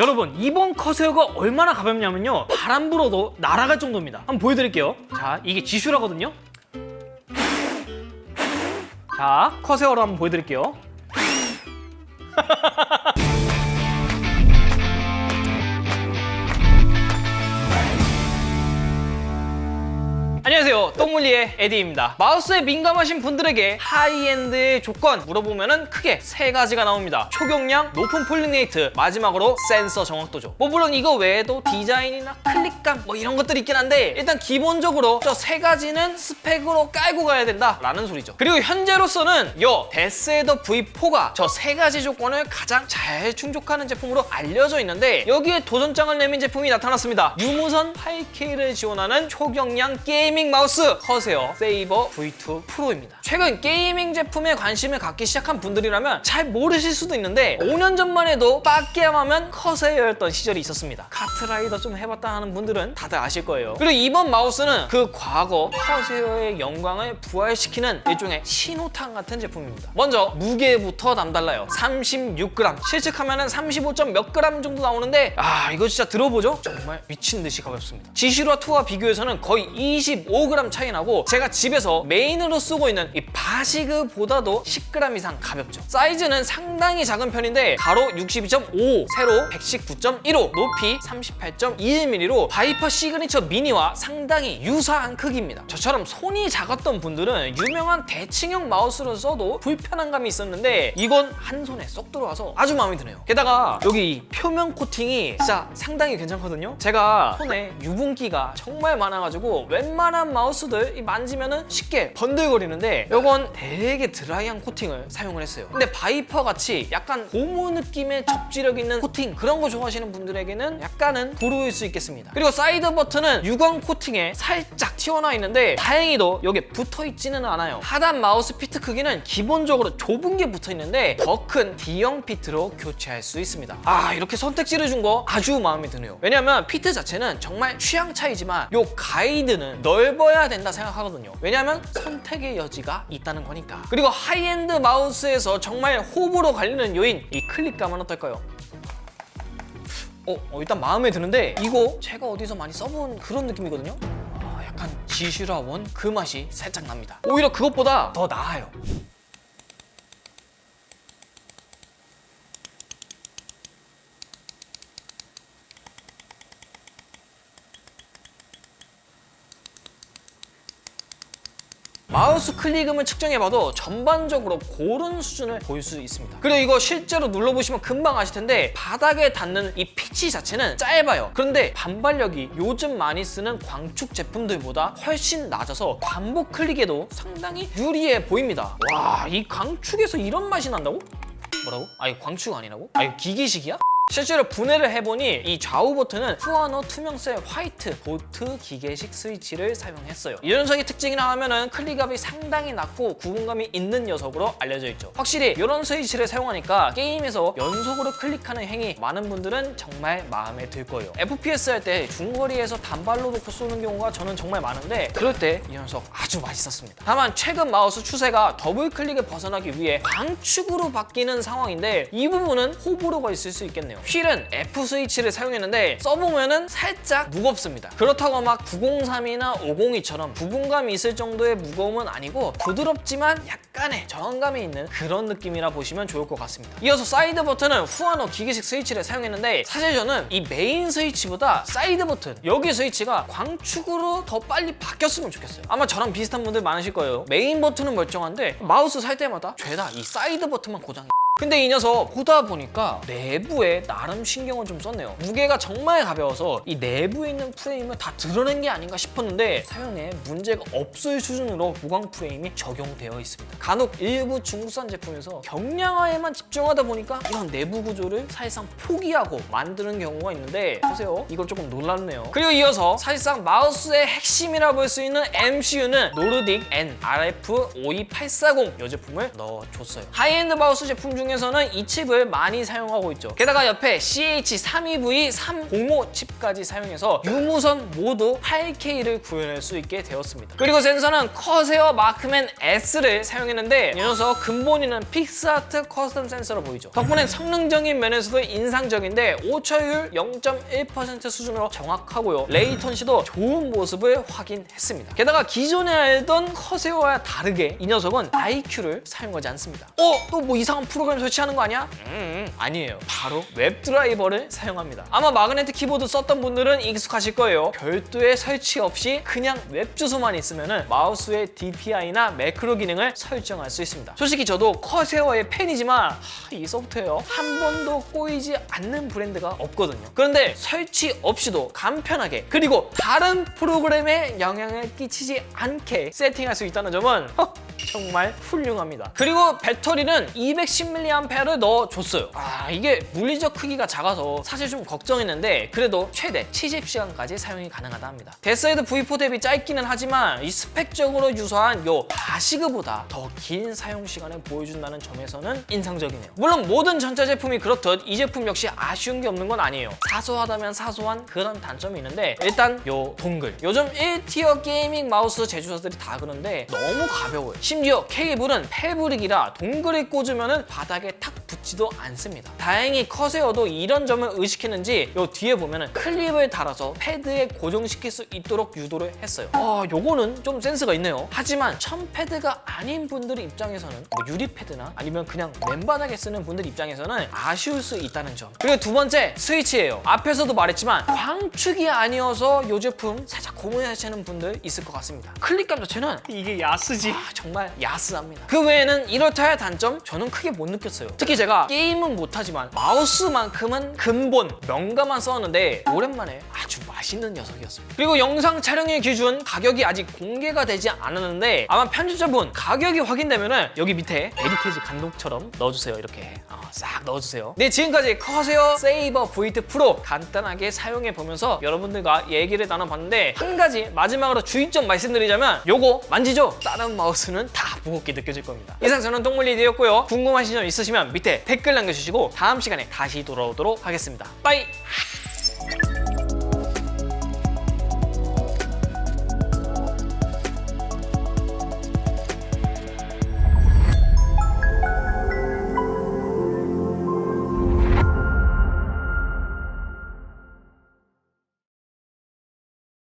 여러분 이번 커세어가 얼마나 가볍냐면요. 바람 불어도 날아갈 정도입니다. 한번 보여드릴게요. 자 이게 지슈라거든요. 자 커세어로 한번 보여드릴게요 똥물리의 에디입니다. 마우스에 민감하신 분들에게 하이엔드의 조건 물어보면 크게 세 가지가 나옵니다. 초경량, 높은 폴리네이트, 마지막으로 센서 정확도죠. 뭐 물론 이거 외에도 디자인이나 클릭감 뭐 이런 것들이 있긴 한데 일단 기본적으로 저 세 가지는 스펙으로 깔고 가야 된다 라는 소리죠. 그리고 현재로서는 요 데스헤더 V4가 저 세 가지 조건을 가장 잘 충족하는 제품으로 알려져 있는데 여기에 도전장을 내민 제품이 나타났습니다. 유무선 8K를 지원하는 초경량 게이밍 마우스 커세어 세이버 V2 프로입니다. 최근 게이밍 제품에 관심을 갖기 시작한 분들이라면 잘 모르실 수도 있는데 5년 전만 해도 빡게임하면 커세어였던 시절이 있었습니다. 카트라이더 좀 해봤다 하는 분들은 다들 아실 거예요. 그리고 이번 마우스는 그 과거 커세어의 영광을 부활시키는 일종의 신호탄 같은 제품입니다. 먼저 무게부터 남달라요. 36g 실측하면 35점 몇 그램 정도 나오는데 아 이거 진짜 들어보죠? 정말 미친 듯이 가볍습니다. 지시루와 2와 비교해서는 거의 25g 차이 나고 제가 집에서 메인으로 쓰고 있는 이 바시그보다도 10g 이상 가볍죠. 사이즈는 상당히 작은 편인데 가로 62.5 세로 119.15 높이 38.21mm로 바이퍼 시그니처 미니와 상당히 유사한 크기입니다. 저처럼 손이 작았던 분들은 유명한 대칭형 마우스를 써도 불편한 감이 있었는데 이건 한 손에 쏙 들어와서 아주 마음에 드네요. 게다가 여기 이 표면 코팅이 진짜 상당히 괜찮거든요. 제가 손에 유분기가 정말 많아가지고 웬만한 마우스 들 이 만지면은 쉽게 번들거리는데 이건 되게 드라이한 코팅을 사용을 했어요. 근데 바이퍼 같이 약간 고무 느낌의 접지력 있는 코팅 그런 거 좋아하시는 분들에게는 약간은 불호일 수 있겠습니다. 그리고 사이드 버튼은 유광 코팅에 살짝 튀어나와 있는데 다행히도 여기 붙어 있지는 않아요. 하단 마우스 피트 크기는 기본적으로 좁은 게 붙어 있는데 더 큰 D형 피트로 교체할 수 있습니다. 아 이렇게 선택지를 준 거 아주 마음에 드네요. 왜냐면 피트 자체는 정말 취향 차이지만 요 가이드는 넓어야 된다 생각하거든요. 왜냐면 선택의 여지가 있다는 거니까. 그리고 하이엔드 마우스에서 정말 호불호 갈리는 요인 이 클릭감은 어떨까요? 어, 어, 일단 마음에 드는데 이거 제가 어디서 많이 써본 그런 느낌이거든요. 아, 약간 지슈라 원 그 맛이 살짝 납니다. 오히려 그것보다 더 나아요 마우스 클릭음을 측정해봐도 전반적으로 고른 수준을 보일 수 있습니다. 그리고 이거 실제로 눌러보시면 금방 아실 텐데 바닥에 닿는 이 피치 자체는 짧아요. 그런데 반발력이 요즘 많이 쓰는 광축 제품들보다 훨씬 낮아서 반복 클릭에도 상당히 유리해 보입니다. 와, 이 광축에서 이런 맛이 난다고? 뭐라고? 아, 이거 광축 아니라고? 아, 이거 기기식이야? 실제로 분해를 해보니 이 좌우 버튼은 후아노 투명셀 화이트 보트 기계식 스위치를 사용했어요. 이 녀석의 특징이라 하면은 클릭압이 상당히 낮고 구분감이 있는 녀석으로 알려져 있죠. 확실히 이런 스위치를 사용하니까 게임에서 연속으로 클릭하는 행위 많은 분들은 정말 마음에 들 거예요. FPS 할 때 중거리에서 단발로 놓고 쏘는 경우가 저는 정말 많은데 그럴 때 이 녀석 아주 맛있었습니다. 다만 최근 마우스 추세가 더블 클릭을 벗어나기 위해 광축으로 바뀌는 상황인데 이 부분은 호불호가 있을 수 있겠 네요. 휠은 F 스위치를 사용했는데 써보면은 살짝 무겁습니다. 그렇다고 막 903이나 502처럼 부분감이 있을 정도의 무거움은 아니고 부드럽지만 약간의 저항감이 있는 그런 느낌이라 보시면 좋을 것 같습니다. 이어서 사이드 버튼은 후아노 기계식 스위치를 사용했는데 사실 저는 이 메인 스위치보다 사이드 버튼 여기 스위치가 광축으로 더 빨리 바뀌었으면 좋겠어요. 아마 저랑 비슷한 분들 많으실 거예요. 메인 버튼은 멀쩡한데 마우스 살 때마다 죄다 이 사이드 버튼만 고장이 근데 이 녀석 보다 보니까 내부에 나름 신경을 좀 썼네요. 무게가 정말 가벼워서 이 내부에 있는 프레임을 다 드러낸 게 아닌가 싶었는데 사용에 문제가 없을 수준으로 무광 프레임이 적용되어 있습니다. 간혹 일부 중국산 제품에서 경량화에만 집중하다 보니까 이런 내부 구조를 사실상 포기하고 만드는 경우가 있는데 보세요. 이거 조금 놀랍네요. 그리고 이어서 사실상 마우스의 핵심이라 볼수 있는 MCU는 노르딕 N RF 52840 이 제품을 넣어줬어요. 하이엔드 마우스 제품 중에 중에서는 이 칩을 많이 사용하고 있죠. 게다가 옆에 CH32V305 칩까지 사용해서 유무선 모두 8K를 구현할 수 있게 되었습니다. 그리고 센서는 커세어 마크맨 S를 사용했는데 이 녀석 근본이는 픽스아트 커스텀 센서로 보이죠. 덕분에 성능적인 면에서도 인상적인데 오차율 0.1% 수준으로 정확하고요. 레이턴시도 좋은 모습을 확인했습니다. 게다가 기존에 알던 커세어와 다르게 이 녀석은 IQ를 사용하지 않습니다. 어? 또 뭐 이상한 프로그램 설치하는 거 아니야? 음, 아니에요. 바로 웹드라이버를 사용합니다. 아마 마그네틱 키보드 썼던 분들은 익숙하실 거예요. 별도의 설치 없이 그냥 웹 주소만 있으면 마우스의 DPI나 매크로 기능을 설정할 수 있습니다. 솔직히 저도 커세어의 팬이지만 하, 이 소프트웨어 한 번도 꼬이지 않는 브랜드가 없거든요. 그런데 설치 없이도 간편하게 그리고 다른 프로그램에 영향을 끼치지 않게 세팅할 수 있다는 점은 허, 정말 훌륭합니다. 그리고 배터리는 210mAh를 넣어줬어요. 아 이게 물리적 크기가 작아서 사실 좀 걱정했는데 그래도 최대 70시간까지 사용이 가능하다 합니다. 데스헤드 V4 대비 짧기는 하지만 이 스펙적으로 유사한 요 바시그보다 더 긴 사용 시간을 보여준다는 점에서는 인상적이네요. 물론 모든 전자 제품이 그렇듯 이 제품 역시 아쉬운 게 없는 건 아니에요. 사소하다면 사소한 그런 단점이 있는데 일단 요 동글. 요즘 1티어 게이밍 마우스 제조사들이 다 그런데 너무 가벼워요. 심지어 케이블은 패브릭이라 동글을 꽂으면 바닥에 탁붙 지도 않습니다. 다행히 커세어도 이런 점을 의식했는지 요 뒤에 보면은 클립을 달아서 패드에 고정시킬 수 있도록 유도를 했어요. 아, 요거는 좀 센스가 있네요. 하지만 천 패드가 아닌 분들 입장에서는 뭐 유리 패드나 아니면 그냥 맨바닥에 쓰는 분들 입장에서는 아쉬울 수 있다는 점. 그리고 두 번째 스위치예요. 앞에서도 말했지만 광축이 아니어서 이 제품 살짝 고민하시는 분들 있을 것 같습니다. 클릭감 자체는 이게 야스지. 아, 정말 야스합니다. 그 외에는 이렇다 할 단점 저는 크게 못 느꼈어요. 특히 제가 게임은 못하지만 마우스만큼은 근본 명가만 썼는데 오랜만에 아주 맛있는 녀석이었습니다. 그리고 영상 촬영의 기준 가격이 아직 공개가 되지 않았는데 아마 편집자분 가격이 확인되면은 여기 밑에 에리테지 간독처럼 넣어주세요. 이렇게 어, 싹 넣어주세요. 네 지금까지 커세어 세이버 V2 프로 간단하게 사용해 보면서 여러분들과 얘기를 나눠봤는데 한 가지 마지막으로 주의점 말씀드리자면 요거 만지죠? 다른 마우스는 다 무겁게 느껴질 겁니다. 이상 저는 똥물리디였고요. 궁금하신 점 있으시면 밑에 댓글 남겨주시고 다음 시간에 다시 돌아오도록 하겠습니다. 빠이!